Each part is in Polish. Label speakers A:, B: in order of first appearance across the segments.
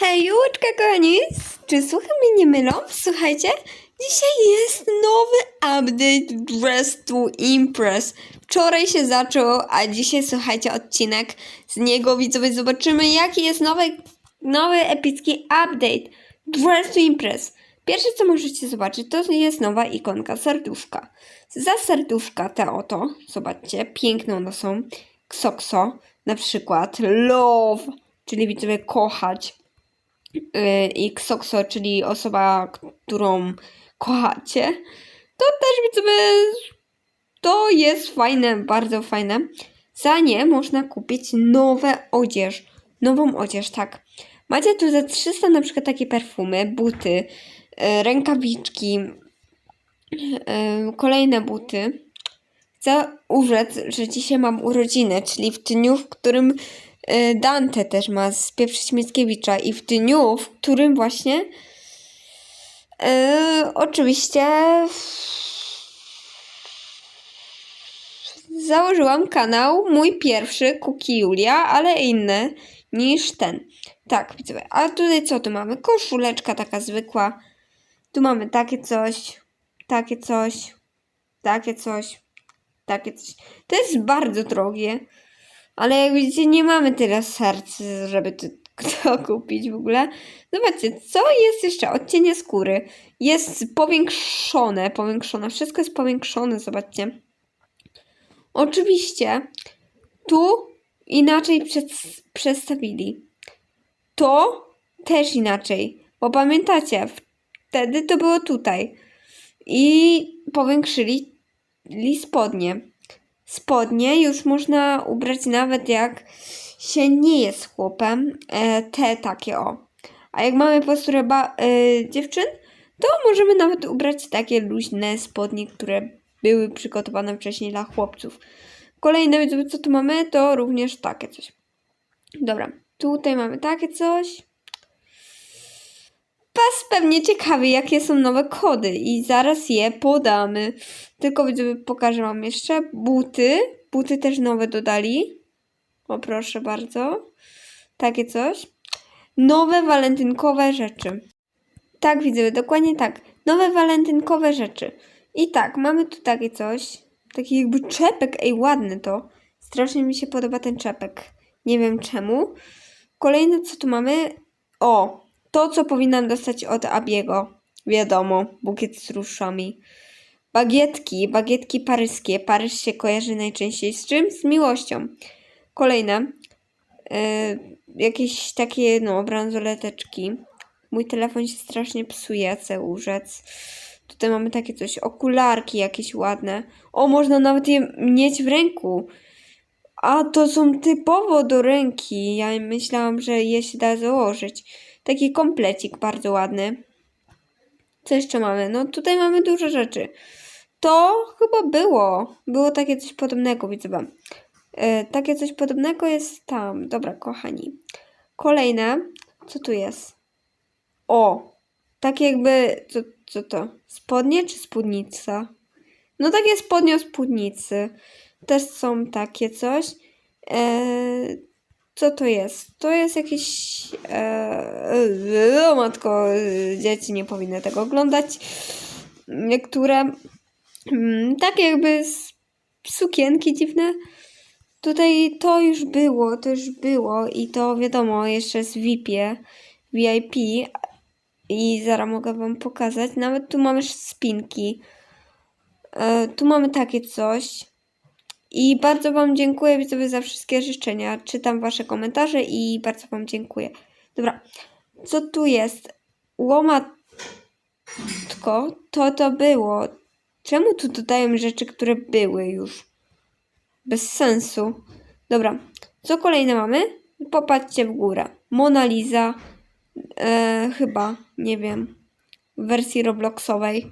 A: Hej, Jułeczka, kochani! Czy słuchy mnie nie mylą? Słuchajcie, dzisiaj jest nowy update Dress to Impress. Wczoraj się zaczął, a dzisiaj słuchajcie odcinek z niego, widzowie. Zobaczymy, jaki jest nowy, nowy epicki update Dress to Impress. Pierwsze, co możecie zobaczyć, to jest nowa ikonka serduszka. Za serduszka te oto, zobaczcie, piękne one są. Ksokso, na przykład love, czyli widzowie kochać. Yy, I ksokso, czyli osoba, którą kochacie. To też widzowie, to jest fajne, bardzo fajne. Za nie można kupić nowe odzież. Nową odzież, tak. Macie tu za 300 na przykład takie perfumy, buty, yy, rękawiczki, yy, kolejne buty. Chcę urzec, że dzisiaj mam urodziny, czyli w dniu, w którym y, Dante też ma spieprzyć Mickiewicza i w dniu, w którym właśnie y, oczywiście założyłam kanał, mój pierwszy, Kuki Julia, ale inny niż ten. Tak, widzowie. A tutaj co tu mamy? Koszuleczka taka zwykła. Tu mamy takie coś, takie coś, takie coś, takie coś. To jest bardzo drogie. Ale jak widzicie, nie mamy tyle serc, żeby to, kupić w ogóle. Zobaczcie, co jest jeszcze? Odcienie skóry. Jest powiększone, powiększone. Wszystko jest powiększone, zobaczcie. Oczywiście, tu inaczej przed, przedstawili. To też inaczej. Bo pamiętacie, wtedy to było tutaj. I powiększyli li spodnie spodnie już można ubrać nawet jak się nie jest chłopem. E, te takie o. A jak mamy posturę ba- e, dziewczyn, to możemy nawet ubrać takie luźne spodnie, które były przygotowane wcześniej dla chłopców. Kolejne, co tu mamy, to również takie coś. Dobra, tutaj mamy takie coś. Was pewnie ciekawi, jakie są nowe kody i zaraz je podamy. Tylko widzowie, pokażę wam jeszcze buty. Buty też nowe dodali. O proszę bardzo. Takie coś. Nowe walentynkowe rzeczy. Tak widzowie, dokładnie tak. Nowe walentynkowe rzeczy. I tak, mamy tu takie coś. Taki jakby czepek. Ej, ładny to. Strasznie mi się podoba ten czepek. Nie wiem czemu. Kolejne co tu mamy? O, to, co powinnam dostać od Abiego. Wiadomo, bukiet z różami. Bagietki, bagietki paryskie. Paryż się kojarzy najczęściej z czym? Z miłością. Kolejne. Yy, jakieś takie, no, bransoleteczki. Mój telefon się strasznie psuje, chcę urzec. Tutaj mamy takie coś, okularki jakieś ładne. O, można nawet je mieć w ręku. A to są typowo do ręki. Ja myślałam, że je się da założyć. Taki komplecik bardzo ładny. Co jeszcze mamy? No tutaj mamy dużo rzeczy. To chyba było. Było takie coś podobnego, widzę wam. E, takie coś podobnego jest tam. Dobra, kochani. Kolejne. Co tu jest? O! Takie jakby... Co, co to? Spodnie czy spódnica? No takie spodnie o spódnicy. Też są takie coś. Eee, co to jest? To jest jakiś. E, o matko, dzieci nie powinny tego oglądać. Niektóre. Mm, takie jakby sukienki dziwne. Tutaj to już było, to już było i to wiadomo, jeszcze z VIP-ie, VIP i zaraz mogę wam pokazać. Nawet tu mamy spinki. E, tu mamy takie coś. I bardzo Wam dziękuję widzowie za wszystkie życzenia. Czytam Wasze komentarze i bardzo Wam dziękuję. Dobra, co tu jest? Łomatko, to to było. Czemu tu dodają rzeczy, które były już? Bez sensu. Dobra, co kolejne mamy? Popatrzcie w górę. Mona Lisa, e, chyba, nie wiem, w wersji Robloxowej.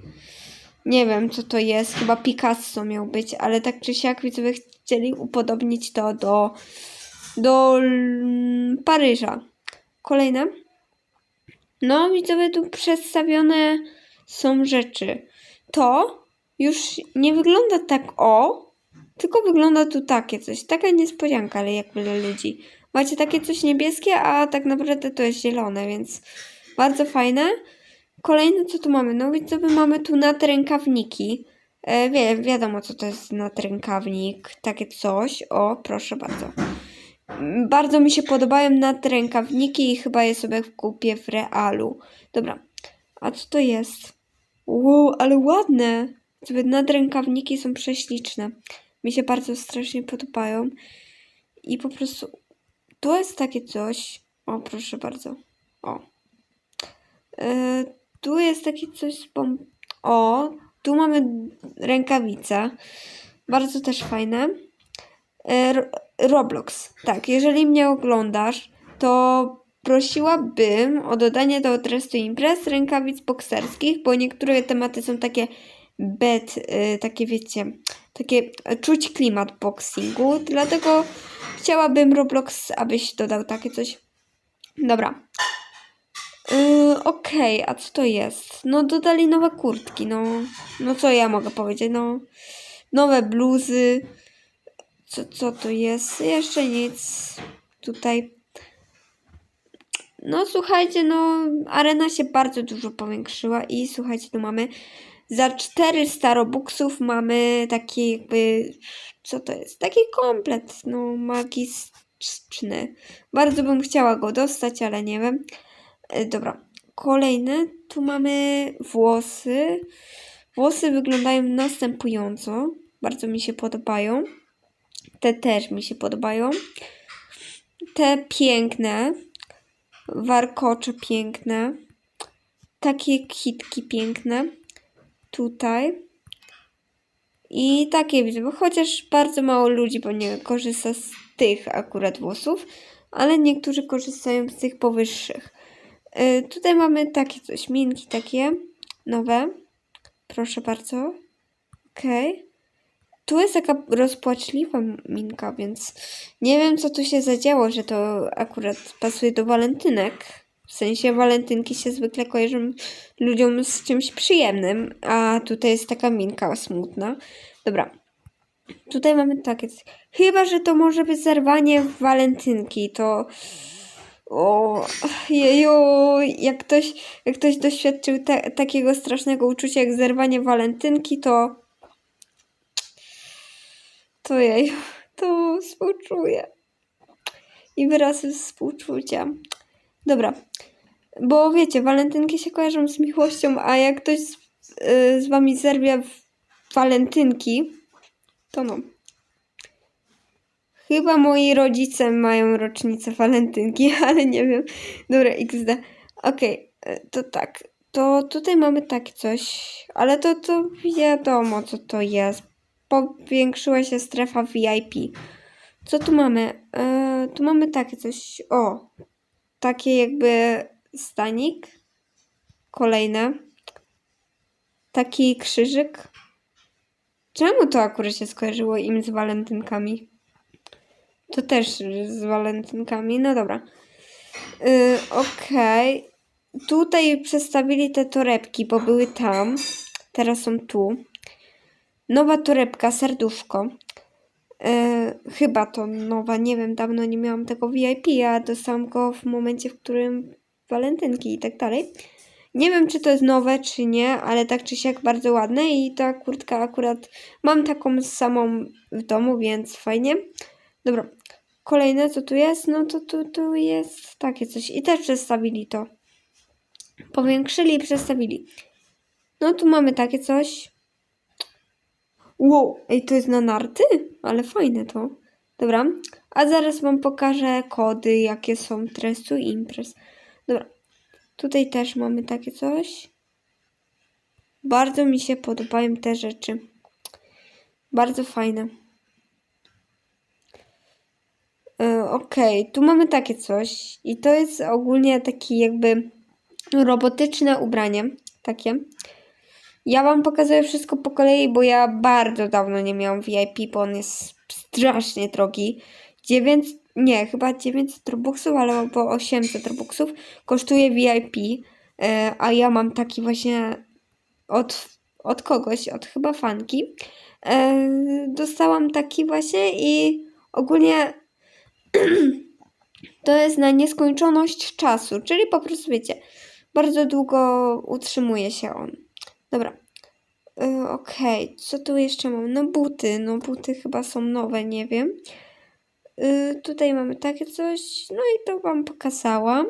A: Nie wiem, co to jest. Chyba Picasso miał być, ale tak czy siak widzowie chcieli upodobnić to do, do mm, Paryża. Kolejne. No, widzowie, tu przedstawione są rzeczy. To już nie wygląda tak o, tylko wygląda tu takie coś. Taka niespodzianka, ale jak dla ludzi. macie takie coś niebieskie, a tak naprawdę to jest zielone, więc bardzo fajne. Kolejne, co tu mamy? No widzowie, mamy tu nadrękawniki. E, wie, wiadomo, co to jest nadrękawnik. Takie coś. O, proszę bardzo. Bardzo mi się podobają nadrękawniki i chyba je sobie kupię w realu. Dobra, a co to jest? Wow, ale ładne. Sobie nadrękawniki są prześliczne. Mi się bardzo strasznie podobają. I po prostu to jest takie coś. O, proszę bardzo. O. E, tu jest takie coś z. O, tu mamy rękawice. Bardzo też fajne. E, Ro- Roblox. Tak, jeżeli mnie oglądasz, to prosiłabym o dodanie do adresu imprez rękawic bokserskich, bo niektóre tematy są takie bed, y, takie wiecie, takie e, czuć klimat boxingu, dlatego chciałabym Roblox, abyś dodał takie coś. Dobra. Yy, Okej, a co to jest? No dodali nowe kurtki, no. No co ja mogę powiedzieć, no. Nowe bluzy. Co, co to jest? Jeszcze nic. Tutaj. No słuchajcie, no arena się bardzo dużo powiększyła i słuchajcie, tu mamy za 400 robuxów mamy taki jakby, co to jest? Taki komplet, no magiczny. Bardzo bym chciała go dostać, ale nie wiem. E, Dobra, kolejne. Tu mamy włosy. Włosy wyglądają następująco. Bardzo mi się podobają. Te też mi się podobają. Te piękne. Warkocze piękne. Takie kitki piękne. Tutaj. I takie widzę, bo chociaż bardzo mało ludzi pewnie korzysta z tych akurat włosów, ale niektórzy korzystają z tych powyższych. Y, tutaj mamy takie coś, minki takie nowe. Proszę bardzo. Okej. Tu jest taka rozpłaczliwa minka, więc nie wiem, co tu się zadziało, że to akurat pasuje do walentynek. W sensie walentynki się zwykle kojarzą ludziom z czymś przyjemnym, a tutaj jest taka minka smutna. Dobra. Tutaj mamy takie. Chyba, że to może być zerwanie walentynki, to. O, jeju, jak ktoś, jak ktoś doświadczył ta, takiego strasznego uczucia jak zerwanie walentynki, to. To jeju, to współczuję. I wyrazy współczucia. Dobra. Bo wiecie, walentynki się kojarzą z miłością, a jak ktoś z, y, z wami zerwie walentynki, to no. Chyba moi rodzice mają rocznicę walentynki, ale nie wiem. Dobra, XD. Okej, y, to tak. To tutaj mamy takie coś, ale to, to wiadomo, co to jest. Powiększyła się strefa VIP. Co tu mamy? E, tu mamy takie coś. O, takie jakby stanik. Kolejne. Taki krzyżyk. Czemu to akurat się skojarzyło im z walentynkami? To też z walentynkami. No dobra. Yy, Okej. Tutaj przestawili te torebki, bo były tam. Teraz są tu. Nowa torebka, serduszko. E, chyba to nowa, nie wiem, dawno nie miałam tego VIP, a dostałam go w momencie, w którym walentynki i tak dalej. Nie wiem, czy to jest nowe, czy nie, ale tak czy siak bardzo ładne i ta kurtka akurat mam taką samą w domu, więc fajnie. Dobra, kolejne co tu jest? No to tu, tu jest takie coś i też przestawili to. Powiększyli i przestawili. No tu mamy takie coś. Wow, ej, to jest na narty? Ale fajne to. Dobra, a zaraz wam pokażę kody, jakie są trestu i imprez. Dobra, tutaj też mamy takie coś. Bardzo mi się podobają te rzeczy. Bardzo fajne. E, Okej, tu mamy takie coś i to jest ogólnie taki jakby robotyczne ubranie, takie. Ja wam pokazuję wszystko po kolei, bo ja bardzo dawno nie miałam VIP, bo on jest strasznie drogi. 9, nie, chyba 900 robuxów, ale albo 800 robuxów kosztuje VIP, e, a ja mam taki właśnie od, od kogoś, od chyba fanki. E, dostałam taki właśnie i ogólnie to jest na nieskończoność czasu, czyli po prostu wiecie, bardzo długo utrzymuje się on. Dobra. Y, Okej, co tu jeszcze mam? No buty, no buty chyba są nowe, nie wiem. Y, tutaj mamy takie coś, no i to wam pokazałam.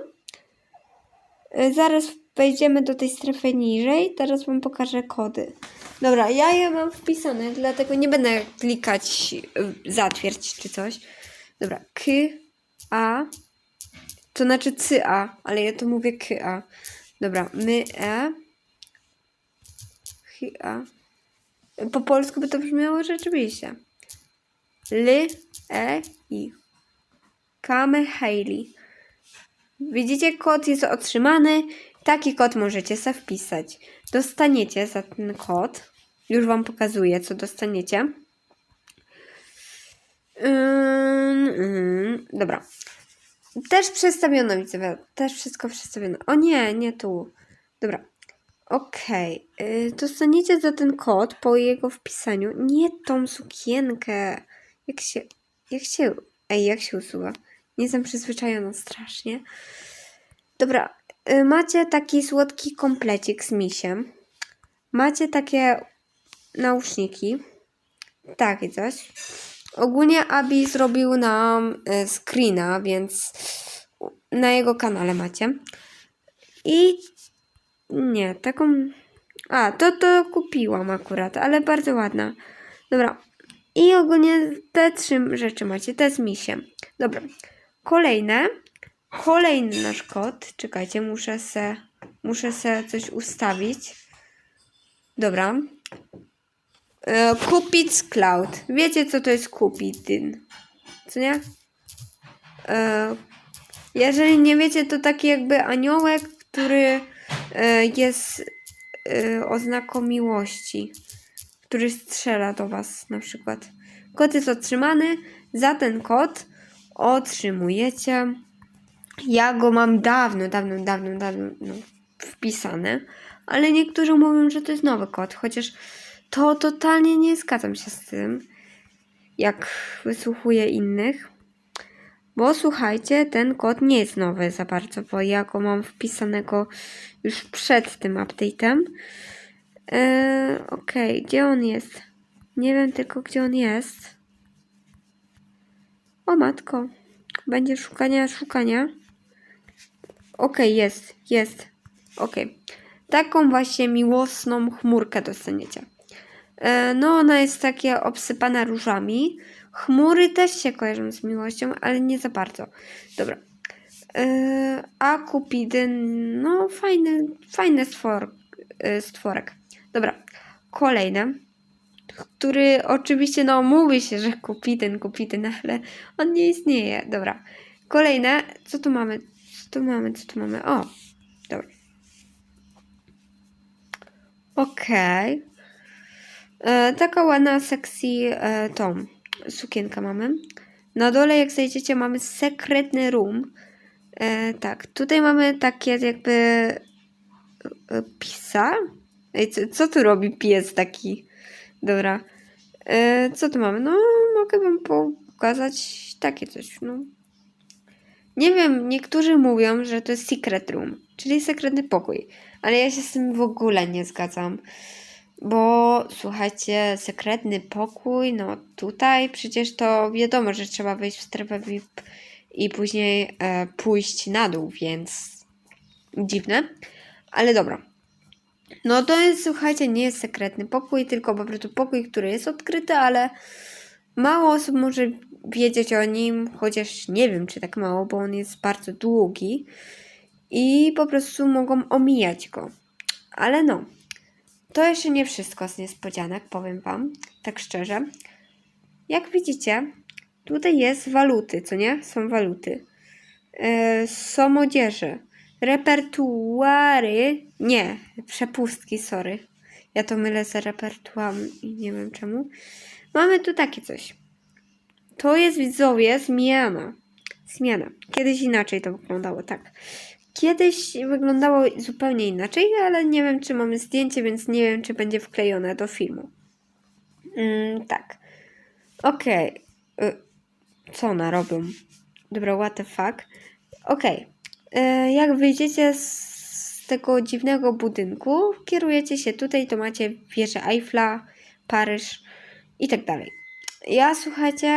A: Y, zaraz wejdziemy do tej strefy niżej, teraz wam pokażę kody. Dobra, ja je mam wpisane, dlatego nie będę klikać zatwierdź czy coś. Dobra, K, A, to znaczy CA, ale ja to mówię KA. Dobra, my E, H, A. Po polsku by to brzmiało rzeczywiście. L, E, I. Kame Hailey. Widzicie, kod jest otrzymany. Taki kod możecie sobie wpisać. Dostaniecie za ten kod. Już Wam pokazuję, co dostaniecie. Ym, ym, dobra. Też przedstawiono, widzę, też wszystko przedstawiono. O nie, nie tu. Dobra. Okej. y, Dostaniecie za ten kod po jego wpisaniu. Nie tą sukienkę. Jak się. Jak się. Ej, jak się usuwa? Nie jestem przyzwyczajona strasznie. Dobra. y, Macie taki słodki komplecik z misiem. Macie takie nauszniki. Takie coś. Ogólnie Abi zrobił nam y, screena, więc na jego kanale macie. I nie, taką. A, to to kupiłam akurat, ale bardzo ładna. Dobra. I ogólnie te trzy rzeczy macie, te z misiem. Dobra. Kolejne. Kolejny nasz kod. Czekajcie, muszę se, muszę se coś ustawić. Dobra. E, Cupids Cloud. Wiecie, co to jest Cupidin? Co nie? E, jeżeli nie wiecie, to taki jakby aniołek, który e, jest oznaką miłości, który strzela do was na przykład. Kod jest otrzymany. Za ten kod otrzymujecie. Ja go mam dawno, dawno, dawno, dawno no, wpisane, ale niektórzy mówią, że to jest nowy kod, chociaż to totalnie nie zgadzam się z tym, jak wysłuchuję innych. Bo słuchajcie, ten kod nie jest nowy za bardzo, bo ja go mam wpisanego już przed tym update'em. Eee, Okej, gdzie on jest? Nie wiem tylko, gdzie on jest. O matko, będzie szukania, szukania. Okej, jest, jest. Okej. Taką właśnie miłosną chmurkę dostaniecie. E, No, ona jest takie obsypana różami. Chmury też się kojarzą z miłością, ale nie za bardzo. Dobra. E, A Kupidyn, no fajny, fajny stwor, e, stworek. Dobra. Kolejne. Który oczywiście, no mówi się, że Kupidyn, Kupidyn, ale on nie istnieje. Dobra. Kolejne. Co tu mamy? Co tu mamy? Co tu mamy? O. Dobra. Okej. E, taka ładna, sexy e, tą sukienkę mamy. Na dole, jak zejdziecie, mamy sekretny room. E, tak, tutaj mamy takie jakby e, pisa. Ej, co, co tu robi pies taki? Dobra. E, co tu mamy? No, mogę wam pokazać takie coś. No. Nie wiem, niektórzy mówią, że to jest secret room, czyli sekretny pokój, ale ja się z tym w ogóle nie zgadzam. Bo słuchajcie, sekretny pokój, no tutaj przecież to wiadomo, że trzeba wejść w strefę VIP i później e, pójść na dół, więc dziwne, ale dobra. No to jest, słuchajcie, nie jest sekretny pokój, tylko po prostu pokój, który jest odkryty, ale mało osób może wiedzieć o nim, chociaż nie wiem, czy tak mało, bo on jest bardzo długi i po prostu mogą omijać go. Ale no, to jeszcze nie wszystko z niespodzianek, powiem Wam, tak szczerze. Jak widzicie, tutaj jest waluty, co nie? Są waluty. Yy, są odzieże. Repertuary. Nie, przepustki, sorry. Ja to mylę z repertuarem i nie wiem czemu. Mamy tu takie coś. To jest widzowie zmiana. Zmiana. Kiedyś inaczej to wyglądało, tak. Kiedyś wyglądało zupełnie inaczej, ale nie wiem, czy mamy zdjęcie, więc nie wiem, czy będzie wklejone do filmu. Mm, tak. Okej. Y, Co one robią? Dobra, what the fuck. Okej. E, Jak wyjdziecie z tego dziwnego budynku, kierujecie się tutaj, to macie wieżę Eiffla, Paryż i tak dalej. Ja, słuchajcie,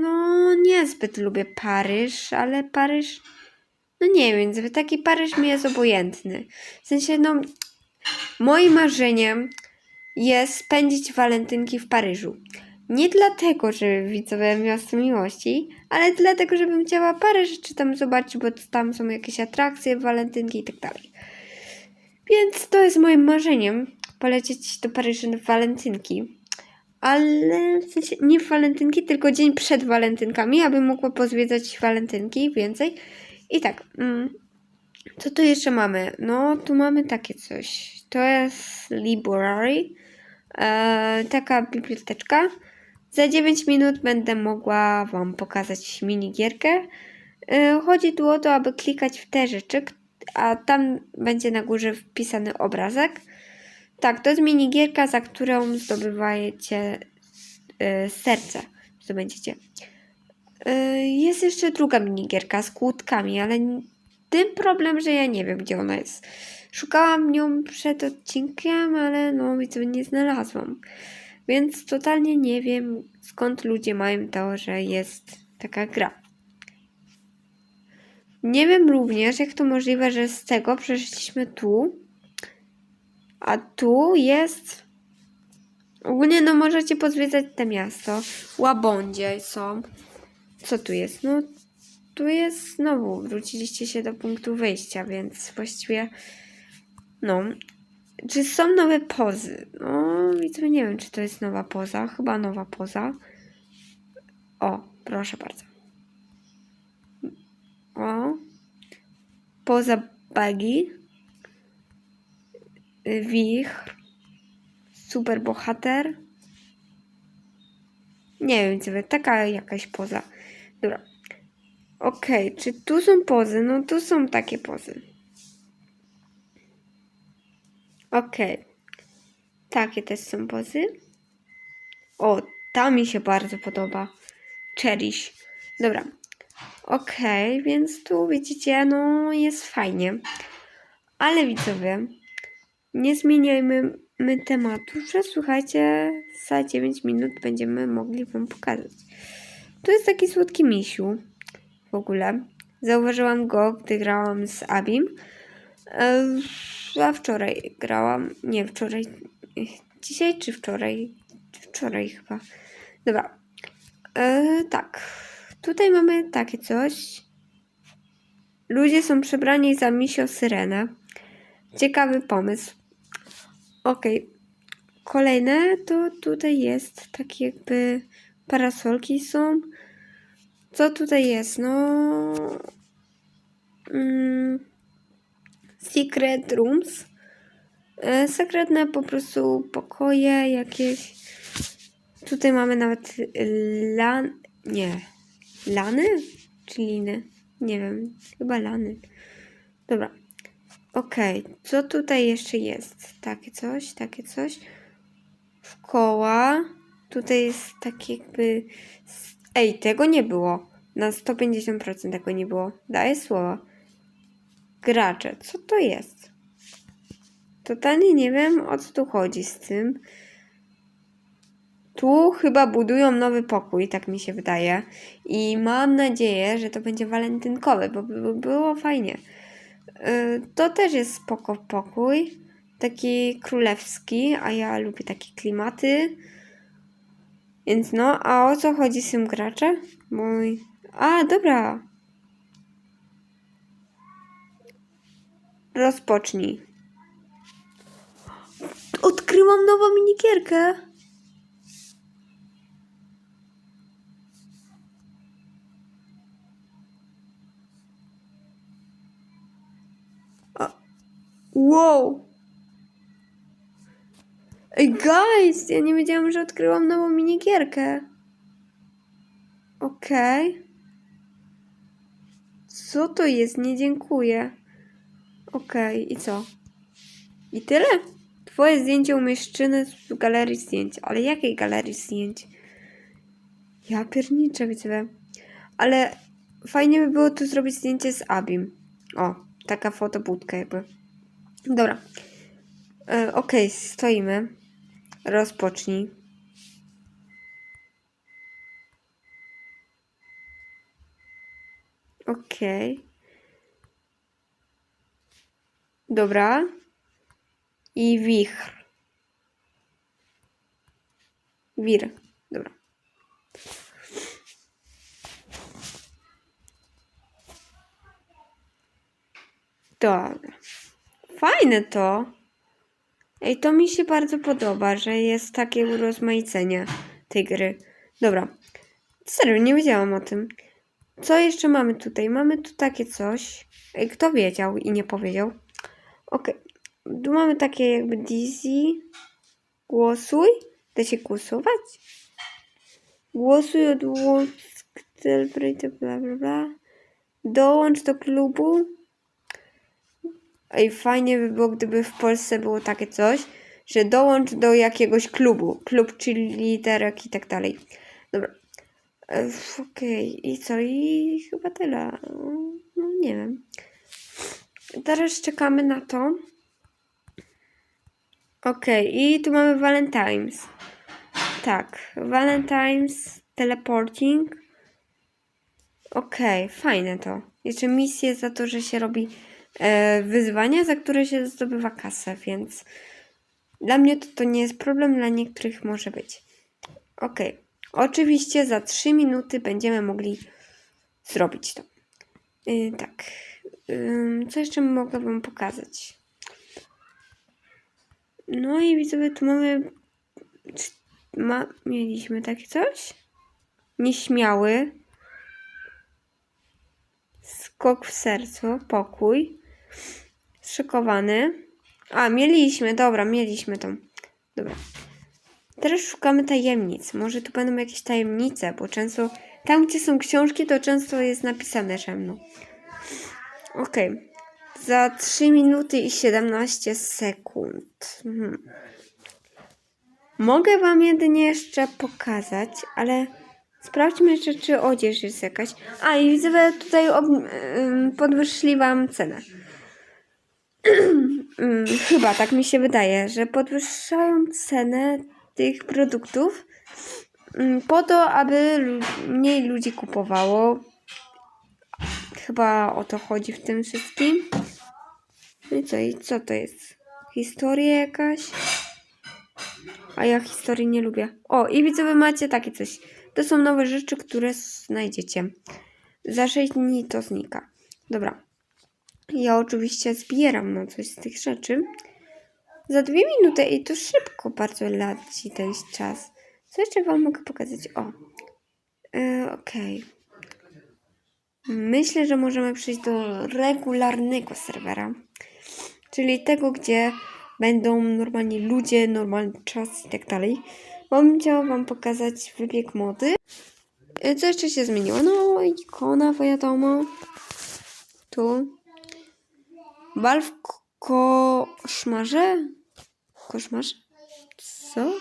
A: no niezbyt lubię Paryż, ale Paryż, no nie wiem, taki Paryż mi jest obojętny. W sensie, no, moim marzeniem jest spędzić walentynki w Paryżu. Nie dlatego, że widzowie miasto miłości, ale dlatego, żebym chciała parę rzeczy tam zobaczyć, bo tam są jakieś atrakcje, walentynki i tak dalej. Więc to jest moim marzeniem, polecieć do Paryża w walentynki. Ale w sensie nie w walentynki, tylko dzień przed walentynkami, abym mogła pozwiedzać walentynki więcej. I tak, mm, co tu jeszcze mamy? No, tu mamy takie coś. To jest library, e, taka biblioteczka. Za 9 minut będę mogła Wam pokazać minigierkę. E, chodzi tu o to, aby klikać w te rzeczy, a tam będzie na górze wpisany obrazek. Tak, to jest minigierka, za którą zdobywajecie e, serce. Zdobędziecie. E, jest jeszcze druga minigierka z kłódkami, ale tym problem, że ja nie wiem, gdzie ona jest. Szukałam nią przed odcinkiem, ale no widzę, nie znalazłam. Więc totalnie nie wiem, skąd ludzie mają to, że jest taka gra. Nie wiem również, jak to możliwe, że z tego przeszliśmy tu, a tu jest. Ogólnie, no możecie pozwiedzać te miasto. Łabądzie są. Co tu jest? No, tu jest znowu. Wróciliście się do punktu wyjścia, więc właściwie. No, czy są nowe pozy? No, widzę, nie wiem, czy to jest nowa poza. Chyba nowa poza. O, proszę bardzo. O. Poza bagi. Wichr. Super bohater. Nie wiem, co taka jakaś poza. Dobra. Okej, czy tu są pozy? No, tu są takie pozy. Okej. Takie też są pozy. O, ta mi się bardzo podoba. Cherish. Dobra. Okej, więc tu widzicie, no jest fajnie. Ale widzowie, nie zmieniajmy my tematu, że słuchajcie, za 9 minut będziemy mogli wam pokazać. Tu jest taki słodki misiu w ogóle. Zauważyłam go, gdy grałam z Abim. E, A wczoraj grałam. Nie, wczoraj. Dzisiaj czy wczoraj? Wczoraj chyba. Dobra. E, tak. Tutaj mamy takie coś. Ludzie są przebrani za misio syrenę. Ciekawy pomysł. Okej. Kolejne to tutaj jest takie jakby parasolki są. Co tutaj jest? No. Mm, secret rooms. E, sekretne po prostu pokoje jakieś. Tutaj mamy nawet lan... Nie. Lany? Czy liny? Nie wiem. Chyba lany. Dobra. Okej. Co tutaj jeszcze jest? Takie coś, takie coś. Szkoła. Tutaj jest takie jakby... Ej, tego nie było. Na 150% tego nie było. Daję słowa. Gracze. Co to jest? Totalnie nie wiem, o co tu chodzi z tym. Tu chyba budują nowy pokój, tak mi się wydaje. I mam nadzieję, że to będzie walentynkowy, bo by by było fajnie. Yy, To też jest spoko pokój. Taki królewski, a ja lubię takie klimaty. Więc no, a o co chodzi z tym graczem? Mój. A, dobra. Rozpocznij. Odkryłam nową minigierkę. A- Wow. Ej, guys, ja nie wiedziałam, że odkryłam nową minigierkę. Okej. Co to jest? Nie dziękuję. Okej, i co? I tyle? Twoje zdjęcie umieszczone w galerii zdjęć. Ale jakiej galerii zdjęć? Ja pierniczę, widzę. Ale fajnie by było tu zrobić zdjęcie z Abim. O, taka fotobudka jakby. Dobra. E, Okej, stoimy. Rozpocznij. Okej. Dobra. I wichr. Wir. Dobra. Dobra. Fajne to. Ej, to mi się bardzo podoba, że jest takie urozmaicenie tej gry. Dobra. Serio, nie wiedziałam o tym. Co jeszcze mamy tutaj? Mamy tu takie coś. Ej, kto wiedział i nie powiedział? Okej. Tu mamy takie jakby Dizzy. Głosuj. Da się głosować? Głosuj od Celebrate, bla bla bla. Dołącz do klubu. Ej, fajnie by było, gdyby w Polsce było takie coś, że dołącz do jakiegoś klubu. Klub czyli literek i tak dalej. Dobra. E, Okej, i co? I chyba tyle. No, nie wiem. Teraz czekamy na to. Okej, i tu mamy Valentine's. Tak, Valentine's Teleporting. Okej, fajne to. Jeszcze misje za to, że się robi wyzwania, za które się zdobywa kasę, więc dla mnie to, to nie jest problem, dla niektórych może być. Okej. Oczywiście za 3 minuty będziemy mogli zrobić to. Yy, tak. Ym, co jeszcze mogę Wam pokazać? No i widzowie, tu mamy. Ma, mieliśmy takie coś? Nieśmiały. Skok w sercu, pokój. Szykowany. A, mieliśmy, dobra, mieliśmy tą. Dobra. Teraz szukamy tajemnic. Może tu będą jakieś tajemnice, bo często tam, gdzie są książki, to często jest napisane ze mną. Okej. Za 3 minuty i 17 sekund. Mhm. Mogę Wam jedynie jeszcze pokazać, ale sprawdźmy jeszcze, czy odzież jest jakaś. A i widzę, że tutaj ob- podwyższyli Wam cenę. Ym, Chyba tak mi się wydaje, że podwyższają cenę tych produktów ym, po to, aby mniej ludzi kupowało. Chyba o to chodzi w tym wszystkim. No i co, i co to jest? Historia jakaś? A ja historii nie lubię. O, i widzowie macie takie coś. To są nowe rzeczy, które znajdziecie. Za 6 dni to znika. Dobra. Ja oczywiście zbieram na coś z tych rzeczy. Za dwie minuty i to szybko bardzo leci ten czas. Co jeszcze Wam mogę pokazać? O. Yy, Okej. Myślę, że możemy przejść do regularnego serwera. Czyli tego, gdzie będą normalnie ludzie, normalny czas i tak dalej. Bym chciała Wam pokazać wybieg mody. Yy, Co jeszcze się zmieniło? No, ikona wiadomo. Tu. Bal w ko- koszmarze? Koszmarze? Co?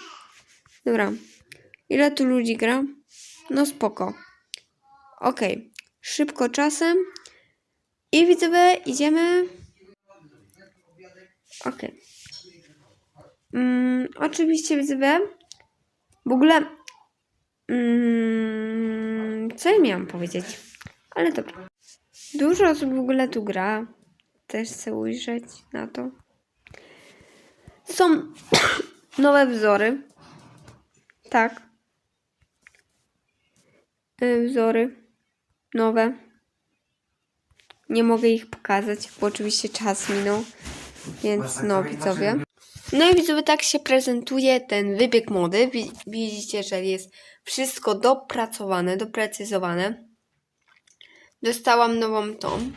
A: Dobra. Ile tu ludzi gra? No spoko. Okej. Szybko czasem. I widzowie, idziemy. Okej. Mm, oczywiście widzowie. W ogóle. Mm, co ja miałam powiedzieć? Ale dobra. Dużo osób w ogóle tu gra. Też chcę ujrzeć na to. Są nowe wzory. Tak. Y, Wzory. Nowe. Nie mogę ich pokazać, bo oczywiście czas minął. Więc no, widzowie. No i widzowie, tak się prezentuje ten wybieg mody. Wi- Widzicie, że jest wszystko dopracowane, doprecyzowane. Dostałam nową tą.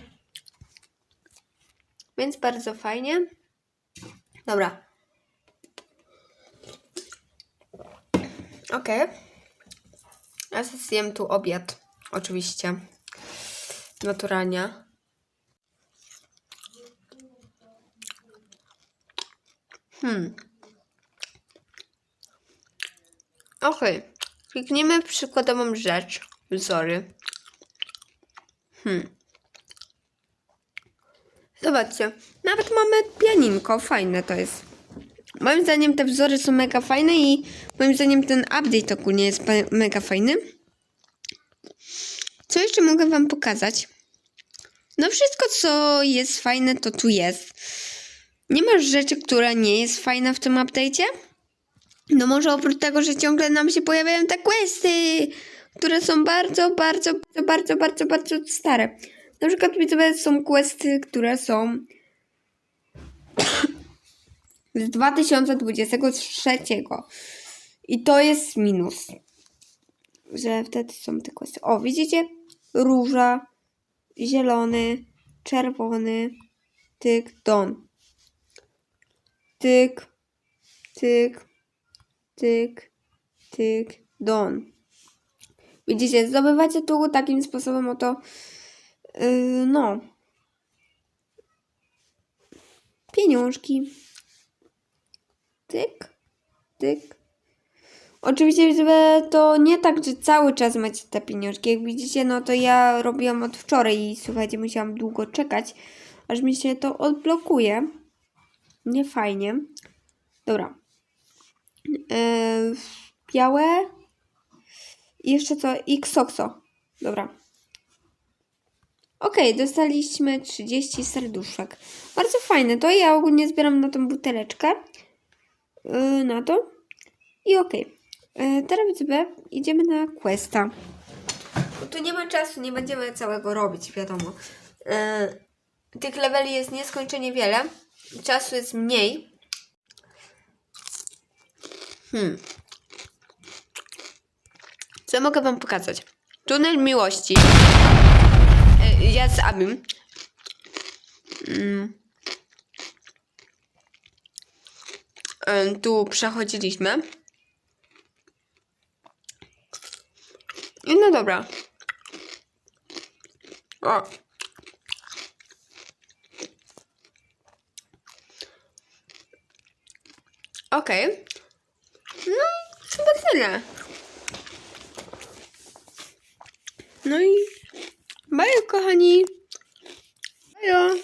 A: Więc bardzo fajnie. Dobra. Okej. Ja zjem tu obiad. Oczywiście. Naturalnie. Hmm. Okej. Kliknijmy przykładową rzecz. Wzory. Hmm. Zobaczcie, nawet mamy pianinko, fajne to jest. Moim zdaniem te wzory są mega fajne i moim zdaniem ten update ogólnie jest mega fajny. Co jeszcze mogę wam pokazać? No wszystko, co jest fajne, to tu jest. Nie ma rzeczy, która nie jest fajna w tym update'cie? No może oprócz tego, że ciągle nam się pojawiają te questy, które są bardzo, bardzo, bardzo, bardzo, bardzo, bardzo stare. Na przykład widzowie są questy, które są z 2023. I to jest minus. Że wtedy są te questy. O, widzicie? Róża, zielony, czerwony, tyk, don. Tyk, tyk, tyk, tyk, don. Widzicie, zdobywacie tu takim sposobem oto, yy, no, pieniążki. Tyk, tyk. Oczywiście widzowie, to nie tak, że cały czas macie te pieniążki. Jak widzicie, no to ja robiłam od wczoraj i słuchajcie, musiałam długo czekać, aż mi się to odblokuje. Nie fajnie. Dobra. Yy, białe. I jeszcze co? Xoxo. Dobra. Okej, dostaliśmy 30 serduszek. Bardzo fajne to. Ja ogólnie zbieram na tą buteleczkę. Yy, na to. I okej. Yy, teraz sobie idziemy na questa. Bo tu nie ma czasu, nie będziemy całego robić, wiadomo. Yy, tych leveli jest nieskończenie wiele. Czasu jest mniej. Hmm. Co mogę wam pokazać? Tunel miłości. E, Ja z. Mm. E, Tu przechodziliśmy. No dobra. O. Okej. No i chyba tyle. No i bajo, kochani. Bajo.